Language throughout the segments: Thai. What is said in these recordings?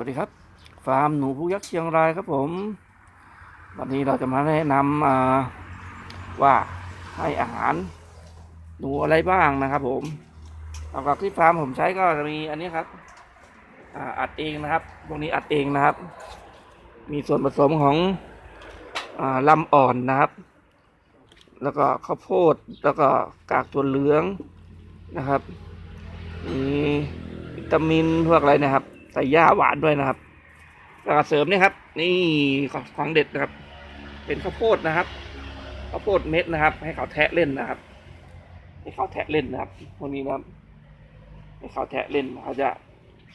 สวัสดีครับ ฟาร์มหนูผู้ยักษ์เชียงรายครับผม วันนี้เราจะมาแนะนำว่าให้อาหารหนูอะไรบ้างนะครับ ผมหลักๆที่ฟาร์มผมใช้ก็จะมีอันนี้ครับอ,อัดเองนะครับพวกนี้อัดเองนะครับ มีส่วนผสมของอลำอ่อนนะครับ แล้วก็ข้าวโพดแล้วก็กากตัวเหลืองนะครับมีวิตามินพวกอะไรนะครับ ส่หญ้าหวานด้วยนะครับแล้วก็เสริมนี่ครับ นี่ของเด็ดนะครับ เป็นข้าวโพดนะครับข้าวโพดเม็ดนะครับ ให้เขาแทะเล่นนะครับ ให้เขาแทะเล่นนะครับพวกนี้นะครับ ให้เขาแทะเล่นเขาจะ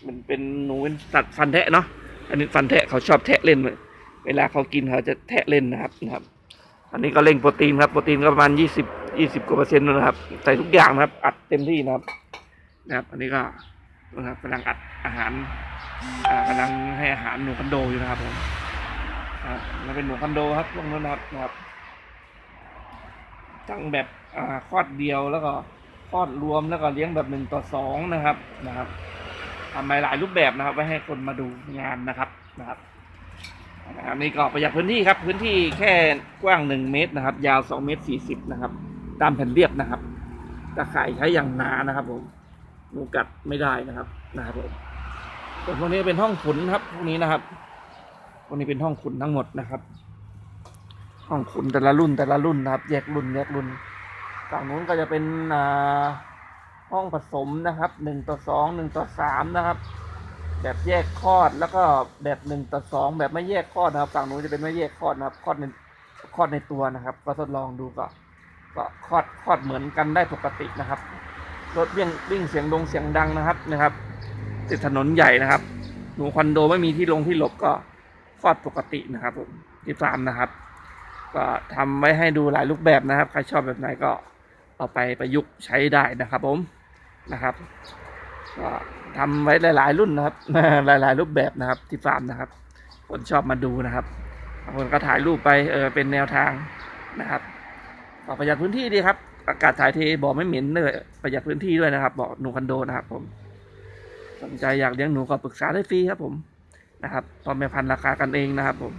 มันเป็นหนูเป็นสัตว์ฟันแทะเนาะอันนี้ฟันแทะเขาชอบแทะเล่นเลยเวลาเขากินเขาจะแทะเล่นนะครับนะครับ อันนี้ก็เร่งโปรตีนครับโปรตีนก็ประมาณยี่สิบยี่สิบกว่าเปอร์เซ็นต์นะครับใส่ทุกอย่างนะครับ อัดเต็มที่นะครับ นะครับ อันนี้ก็ นะครับกำลังอัดอาหารกำลังให้อาหารหนูคอนโดอยู่นะครับผมมันเป็นหนูคอนโดครับพวกนั้นนะครับนะครับทั้งแบบคลอดเดียวแล้วก็คลอดรวมแล้วก็เลี้ยงแบบหนึ่งต่อสองนะครับนะครับทำหลายรูปแบบนะครับ ไว้ให้คนมาดูงานนะครับนะครับนะครับนี่ก็ประหยัดพื้นที่ครับ พื้นที่แค่กว้างหนึ่งเมตรนะครับ ยาวสองเมตรสี่สิบนะครับ ตามแผ่นเรียบนะครับตะข่ายใช้อย่างหนานะครับผม งูกัดไม่ได้นะครับนะครับผมส่วนพวกนี้เป็นห้องขุนครับพวกนี้นะครับพวกนี้เป็นห้องขุนทั้งหมดนะครับ ห้องขุนแต่ละรุ่นแต่ละรุ่นนะครับ แยกรุ่นแยกรุ่นฝั่งนู้นก็จะเป็นอ่าห้องผสมนะครับหนึ่งต่อสองหนึ่งต่อสามนะครับ แบบแยกคลอดแล้วก็แบบหนึ่งต่อสองแบบไม่แยกคลอดนะครับฝั่งนู้นจะเป็นไม่แยกคลอดนะครับคลอดในคลอดในตัวนะครับ ก็ทดลองดูก็ก็คลอดคลอดเหมือนกันได้ปกตินะครับ รถวิ่งวิ่งเสียงดงเสียงดังนะครับนะครับ ติดถนนใหญ่นะครับ หนูคอนโดไม่มีที่ลงที่หลบก็คลอดปกตินะครับผมที่ฟาร์มนะครับ ก็ทำไว้ให้ดูหลายรูปแบบนะครับ ใครชอบแบบไหนก็เอาไปประยุกต์ใช้ได้นะครับ ผมนะครับก็ทำไว้หลาย ๆ รุ่นนะครับ หลาย ๆ รูปแบบนะครับ ที่ฟาร์มนะครับ คนชอบมาดูนะครับบางคนก็ถ่ายรูปไปเออเป็นแนวทางนะครับก็ประหยัดพื้นที่ดีครับ อากาศถ่ายเทบ่อไม่เหม็นเลยประหยัดพื้นที่ด้วยนะครับบ่อหนูคอนโดนะครับผม สนใจอยากเลี้ยงหนูก็ปรึกษาได้ฟรีครับผมนะครับพอแม่พันราคากันเองนะครับ ผม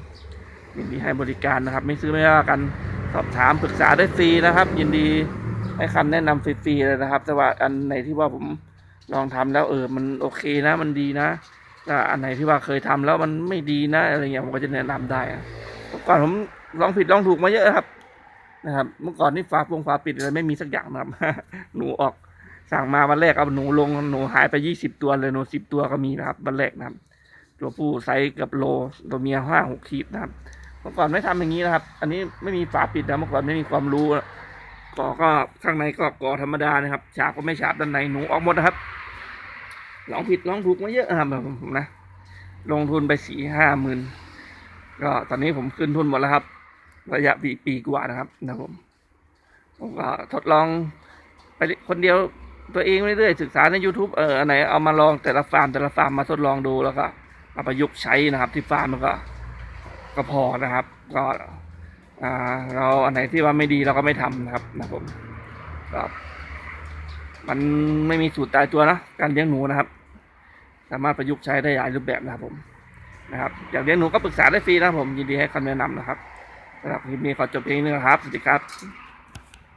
ยินดีให้บริการนะครับ ไม่ซื้อไม่ว่ากันสอบถามปรึกษาได้ฟรีนะครับ ยินดีให้คำแนะนำฟรีๆเลยนะครับ แต่ว่าอันไหนที่ว่าผมลองทำแล้วเออมันโอเคนะ มันดีนะแต่อันไหนที่ว่าเคยทำแล้วมันไม่ดีนะอะไรเงี้ยผมก็จะแนะนำได้ก่อนผมลองผิดลองถูกมาเยอะครับ นะครับ เมื่อก่อนนี่ฟ้าปงฟ้าปิดอะไรไม่มีสักอย่างนะครับ หนูออกสั่งมาวันแรกเอาหนูลงหนูหายไปยี่สิบตัวเลยหนูสิบตัวก็มีนะครับวันแรกนะครับ ตัวผู้ไซส์กับโลตัวเมียห้าหกขีดนะครับ เมื่อก่อนไม่ทำอย่างนี้นะครับ อันนี้ไม่มีฝาปิดนะเมื่อก่อนไม่มีความรู้ก่อก็ข้างในก็ก่อธรรมดานะครับ ฉาบก็ไม่ฉาบด้านในหนูออกหมดนะครับลองผิดลองถูกมาเยอะนะครับแบบผมนะ ลงทุนไปสี่ห้าหมื่นก็ตอนนี้ผมขึ้นทุนหมดแล้วครับ ระยะปีปีกว่านะครับนะครับผมผมก็ทดลองไปคนเดียวตัวเองเรื่อยๆศึกษาใน YouTube เอออันไหนเอามาลองแต่ละฟาร์มแต่ละฟาร์มมาทดลองดูแล้วก็มาประยุกต์ใช้นะครับ ที่ฟาร์มมันก็ ก็พอนะครับ ก็อ่าเราอันไหนที่ว่าไม่ดีเราก็ไม่ทำนะครับนะครับมก็มันไม่มีสูตรตายตัวนะการเลี้ยงหนูนะครับ สามารถประยุกต์ใช้ได้หลายรูปแบบนะครับผมนะครับ อยากเลี้ยงหนูก็ปรึกษาได้ฟรีนะผมยินดีให้คำแนะนำนะครับ ครับคลิปนี้ขอจบเพียงนี้นะครับ สวัสดีครับ